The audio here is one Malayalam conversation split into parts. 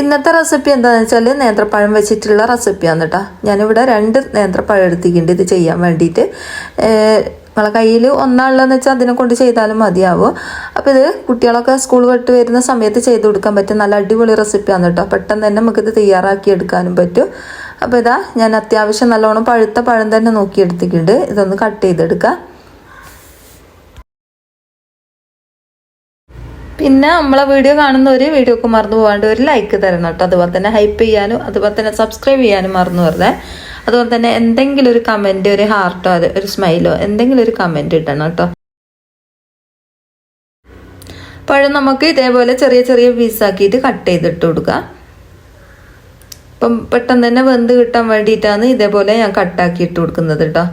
ഇന്നത്തെ റെസിപ്പി എന്താണെന്ന് വെച്ചാൽ നേന്ത്രപ്പഴം വെച്ചിട്ടുള്ള റെസിപ്പിയാണ് കേട്ടോ ഞാനിവിടെ രണ്ട് നേന്ത്രപ്പഴം എടുത്തിട്ടുണ്ട്. ഇത് ചെയ്യാൻ വേണ്ടിയിട്ട്. നമ്മളെ കയ്യിൽ ഒന്നാളെന്ന് വെച്ചാൽ അതിനെ കൊണ്ട് ചെയ്താലും മതിയാവും. അപ്പോൾ ഇത് കുട്ടികളൊക്കെ സ്കൂൾ വിട്ട് വരുന്ന സമയത്ത് ചെയ്ത് കൊടുക്കാൻ പറ്റും നല്ല അടിപൊളി റെസിപ്പിയാണ് കേട്ടോ പെട്ടെന്ന് തന്നെ നമുക്കിത് തയ്യാറാക്കി എടുക്കാനും പറ്റും. അപ്പോൾ ഇതാ ഞാൻ അത്യാവശ്യം നല്ലോണം പഴുത്ത പഴം തന്നെ നോക്കിയെടുത്തിട്ടുണ്ട് ഇതൊന്ന് കട്ട് ചെയ്തെടുക്കാം. പിന്നെ നമ്മളെ വീഡിയോ കാണുന്നവർ വീഡിയോക്ക് മറന്നു പോകാണ്ട് ഒരു ലൈക്ക് തരണം കേട്ടോ. അതുപോലെ തന്നെ ഹൈപ്പ് ചെയ്യാനും അതുപോലെ തന്നെ സബ്സ്ക്രൈബ് ചെയ്യാനും മറന്നു വെറുതെ. അതുപോലെ തന്നെ എന്തെങ്കിലും ഒരു കമന്റ് ഒരു ഹാർട്ടോ അത് ഒരു സ്മൈലോ എന്തെങ്കിലും ഒരു കമന്റ് ഇടണം കേട്ടോ. പഴം നമുക്ക് ഇതേപോലെ ചെറിയ ചെറിയ പീസാക്കിയിട്ട് കട്ട് ചെയ്തിട്ട് കൊടുക്കുക അപ്പം പെട്ടെന്ന് തന്നെ വെന്ത് കിട്ടാൻ വേണ്ടിയിട്ടാണ് ഇതേപോലെ ഞാൻ കട്ടാക്കി ഇട്ട് കൊടുക്കുന്നത് കേട്ടോ.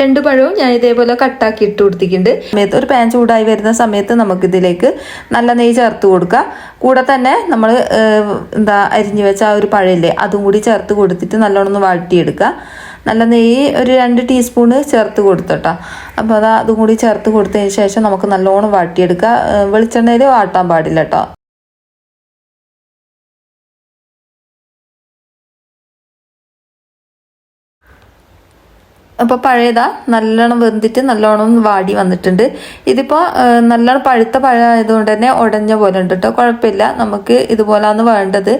രണ്ട് പഴവും ഞാൻ ഇതേപോലെ കട്ടാക്കി ഇട്ട് കൊടുത്തിട്ടുണ്ട്. സമയത്ത് ഒരു പാൻ ചൂടായി വരുന്ന സമയത്ത് നമുക്കിതിലേക്ക് നല്ല നെയ്യ് ചേർത്ത് കൊടുക്കുക കൂടെ തന്നെ നമ്മൾ എന്താ അരിഞ്ഞു വെച്ച ആ ഒരു പഴയില്ലേ അതും കൂടി ചേർത്ത് കൊടുത്തിട്ട് നല്ലോണം ഒന്ന് വാട്ടിയെടുക്കുക നല്ല നെയ്യ് ഒരു രണ്ട് ടീസ്പൂണ് ചേർത്ത് കൊടുത്തോട്ടോ. അപ്പോൾ അത് അതും കൂടി ചേർത്ത് കൊടുത്തതിന് ശേഷം നമുക്ക് നല്ലോണം വാട്ടിയെടുക്കുക വെളിച്ചെണ്ണയിൽ വാട്ടാൻ പാടില്ല കേട്ടോ അപ്പോൾ പഴയതാ നല്ലോണം വെന്തിട്ട് നല്ലോണം വാടി വന്നിട്ടുണ്ട്. ഇതിപ്പോൾ നല്ലോണം പഴുത്ത പഴ ആയതുകൊണ്ട് തന്നെ ഉടഞ്ഞ പോലെ ഉണ്ട് കേട്ടോ കുഴപ്പമില്ല. നമുക്ക് ഇതുപോലാണ് വേണ്ടത്.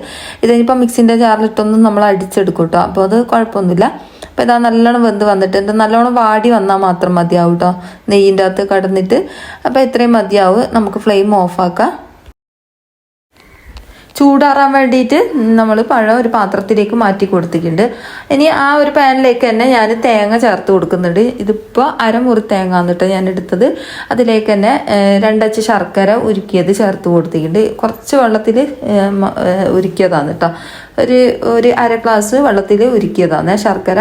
ഇതിനിപ്പോൾ മിക്സിന്റെ ജാറിലിട്ടൊന്നും നമ്മൾ അടിച്ചെടുക്കും കേട്ടോ അപ്പോൾ അത് കുഴപ്പമൊന്നുമില്ല. അപ്പോൾ ഇതാ നല്ലോണം വെന്ത് വന്നിട്ടുണ്ട്. നല്ലോണം വാടി വന്നാൽ മാത്രം മതിയാവും കേട്ടോ നെയ്യിന്റെ അകത്ത് കടന്നിട്ട്. അപ്പോൾ ഇത്രയും മതിയാവും. നമുക്ക് ഫ്ലെയിം ഓഫാക്കാം. ചൂടാറാൻ വേണ്ടിയിട്ട് നമ്മൾ പഴം ഒരു പാത്രത്തിലേക്ക് മാറ്റി കൊടുത്തിട്ടുണ്ട്. ഇനി ആ ഒരു പാനിലേക്ക് തന്നെ ഞാൻ തേങ്ങ ചേർത്ത് കൊടുക്കുന്നുണ്ട്. ഇതിപ്പോൾ അരമുറി തേങ്ങ എന്നിട്ട് ഞാൻ എടുത്തത്. അതിലേക്ക് തന്നെ രണ്ടച്ച് ശർക്കര ഉരുക്കിയത് ചേർത്ത് കൊടുത്തിട്ടുണ്ട്. കുറച്ച് വെള്ളത്തിൽ ഉരുക്കിയതാണ് കേട്ടോ. ഒരു ഒരു അര ഗ്ലാസ് വെള്ളത്തിൽ ഉരുക്കിയതാണ് ശർക്കര.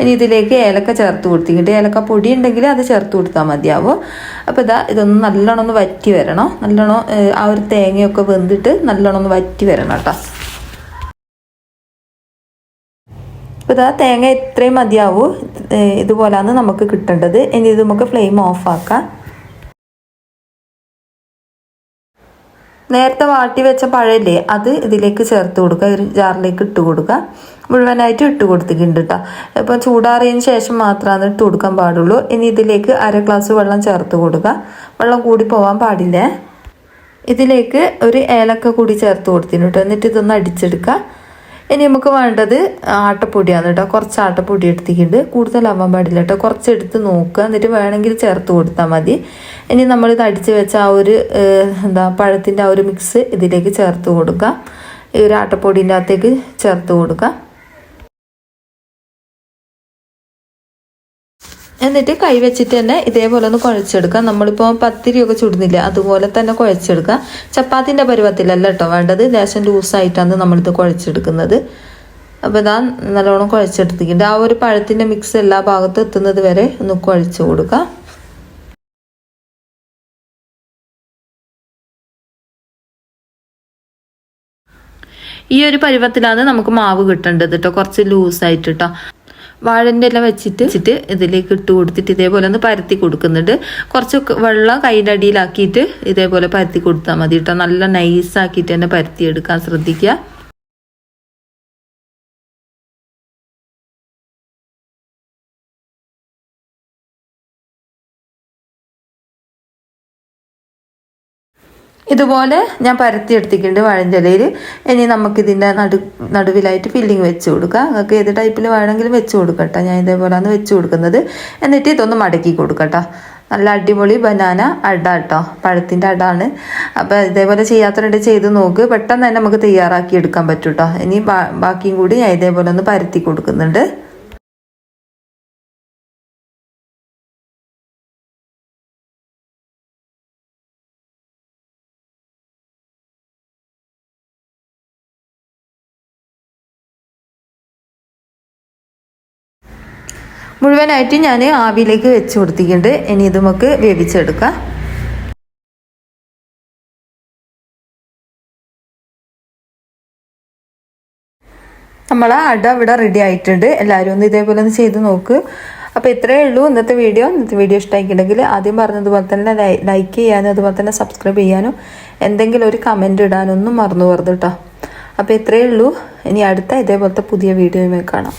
ഇനി ഇതിലേക്ക് ഏലക്ക ചേർത്ത് കൊടുത്തിട്ട് ഏലക്ക പൊടി ഉണ്ടെങ്കിൽ അത് ചേർത്ത് കൊടുത്താൽ മതിയാവും. അപ്പോൾ ഇതാ ഇതൊന്ന് നല്ലോണം ഒന്ന് വറ്റി വരണം. നല്ലോണം ആ ഒരു തേങ്ങയൊക്കെ വെന്തിട്ട് നല്ലോണം ഒന്ന് വറ്റി വരണം കേട്ടോ. അപ്പോൾ ഇതാ തേങ്ങ ഇത്രയും മതിയാവും. ഇതുപോലാണ് നമുക്ക് കിട്ടേണ്ടത്. ഇനി ഇത് നമുക്ക് ഫ്ലെയിം ഓഫാക്കാം നേരത്തെ വാട്ടി വെച്ച പഴയില്ലേ അത് ഇതിലേക്ക് ചേർത്ത് കൊടുക്കുക. ഒരു ജാറിലേക്ക് ഇട്ട് കൊടുക്കുക. മുഴുവനായിട്ട് ഇട്ട് കൊടുത്തിട്ടുണ്ട് കേട്ടോ അപ്പം ചൂടാറിയതിന് ശേഷം മാത്രമാണ് ഇട്ട് കൊടുക്കാൻ പാടുള്ളൂ. ഇനി ഇതിലേക്ക് അര ഗ്ലാസ് വെള്ളം ചേർത്ത് കൊടുക്കുക വെള്ളം കൂടി പോകാൻ പാടില്ല. ഇതിലേക്ക് ഒരു ഏലക്ക കൂടി ചേർത്ത് കൊടുത്തിട്ടുണ്ട് കേട്ടോ എന്നിട്ട് ഇതൊന്ന് അടിച്ചെടുക്കുക ഇനി നമുക്ക് വേണ്ടത് ആട്ടപ്പൊടിയാണ് കേട്ടോ കുറച്ച് ആട്ടപ്പൊടി എടുത്തിട്ടുണ്ട്. കൂടുതലാവാൻ പാടില്ല കേട്ടോ കുറച്ച് എടുത്ത് നോക്കുക. എന്നിട്ട് വേണമെങ്കിൽ ചേർത്ത് കൊടുത്താൽ മതി. ഇനി നമ്മളിത് അടിച്ച് വെച്ച ആ ഒരു എന്താ പഴത്തിന്റെ ആ ഒരു മിക്സ് ഇതിലേക്ക് ചേർത്ത് കൊടുക്കുക ഈ ഒരു ആട്ടപ്പൊടിന്റെ അകത്തേക്ക് ചേർത്ത് കൊടുക്കുക എന്നിട്ട് കൈ വെച്ചിട്ട് തന്നെ ഇതേപോലെ ഒന്ന് കുഴച്ചെടുക്കുക. നമ്മളിപ്പോൾ പത്തിരിയൊക്കെ ചുടുന്നില്ല അതുപോലെ തന്നെ കുഴച്ചെടുക്കുക. ചപ്പാത്തിന്റെ പരുവത്തിലല്ല കേട്ടോ വേണ്ടത്. ലേശം ലൂസായിട്ടാണ് നമ്മളിത് കുഴച്ചെടുക്കുന്നത്. അപ്പോൾ ഇതാ നല്ലോണം കുഴച്ചെടുത്തിട്ടുണ്ട്. ആ ഒരു പഴത്തിന്റെ മിക്സ് എല്ലാ ഭാഗത്തും എത്തുന്നത് വരെ ഒന്ന് കുഴച്ച് കൊടുക്കുക. ഈ ഒരു പരുവത്തിലാണ് നമുക്ക് മാവ് കിട്ടേണ്ടത് കേട്ടോ കുറച്ച് ലൂസായിട്ട് കേട്ടോ വാഴന്റെ ഇല വെച്ചിട്ട് വെച്ചിട്ട് ഇതിലേക്ക് ഇട്ട് കൊടുത്തിട്ട് ഇതേപോലെ ഒന്ന് പരത്തി കൊടുക്കുന്നുണ്ട്. കുറച്ച് വെള്ളം കൈയുടെ അടിയിലാക്കിയിട്ട് ഇതേപോലെ പരത്തി കൊടുത്താൽ മതി കേട്ടോ. നല്ല നൈസാക്കിയിട്ട് തന്നെ പരത്തി എടുക്കാൻ ശ്രദ്ധിക്കുക. ഇതുപോലെ ഞാൻ പരത്തി എടുത്തിട്ടുണ്ട് വഴഞ്ചലയിൽ ഇനി നമുക്കിതിന്റെ നടു നടുവിലായിട്ട് ഫില്ലിങ് വെച്ച് കൊടുക്കാം. നിങ്ങൾക്ക് ഏത് ടൈപ്പിൽ വേണമെങ്കിലും വെച്ച് കൊടുക്കട്ടെ. ഞാൻ ഇതേപോലെയാണ് വെച്ച് കൊടുക്കുന്നത്. എന്നിട്ട് ഇതൊന്ന് മടക്കി കൊടുക്കട്ടെ. നല്ല അടിപൊളി ബനാന അട കേട്ടോ. പഴത്തിന്റെ അടാണ്. അപ്പോൾ ഇതേപോലെ ചെയ്യാത്തവരുണ്ട് ചെയ്ത് നോക്ക്. പെട്ടെന്ന് തന്നെ നമുക്ക് തയ്യാറാക്കി എടുക്കാൻ പറ്റും കേട്ടോ ഇനി ബാക്കിയും കൂടി ഞാൻ ഇതേപോലെ ഒന്ന് പരത്തി കൊടുക്കുന്നുണ്ട്. മുഴുവനായിട്ട് ഞാൻ ആവിയിലേക്ക് വെച്ച് കൊടുത്തിട്ടുണ്ട്. ഇനി ഇത് നമുക്ക് വേവിച്ചെടുക്കാം. നമ്മളെ അട ഇവിടെ റെഡി ആയിട്ടുണ്ട്. എല്ലാവരും ഒന്ന് ഇതേപോലെ ഒന്ന് ചെയ്ത് നോക്ക്. അപ്പോൾ ഇത്രയേ ഉള്ളൂ ഇന്നത്തെ വീഡിയോ. ഇന്നത്തെ വീഡിയോ ഇഷ്ടമായിട്ടുണ്ടെങ്കിൽ ആദ്യം പറഞ്ഞതുപോലെ തന്നെ ലൈക്ക് ചെയ്യാനും അതുപോലെ തന്നെ സബ്സ്ക്രൈബ് ചെയ്യാനും എന്തെങ്കിലും ഒരു കമന്റ് ഇടാനൊന്നും മറന്നു പോകരുത് കേട്ടോ. അപ്പോൾ ഇത്രയേ ഉള്ളൂ. ഇനി അടുത്ത ഇതേപോലത്തെ പുതിയ വീഡിയോയുമായി കാണാം.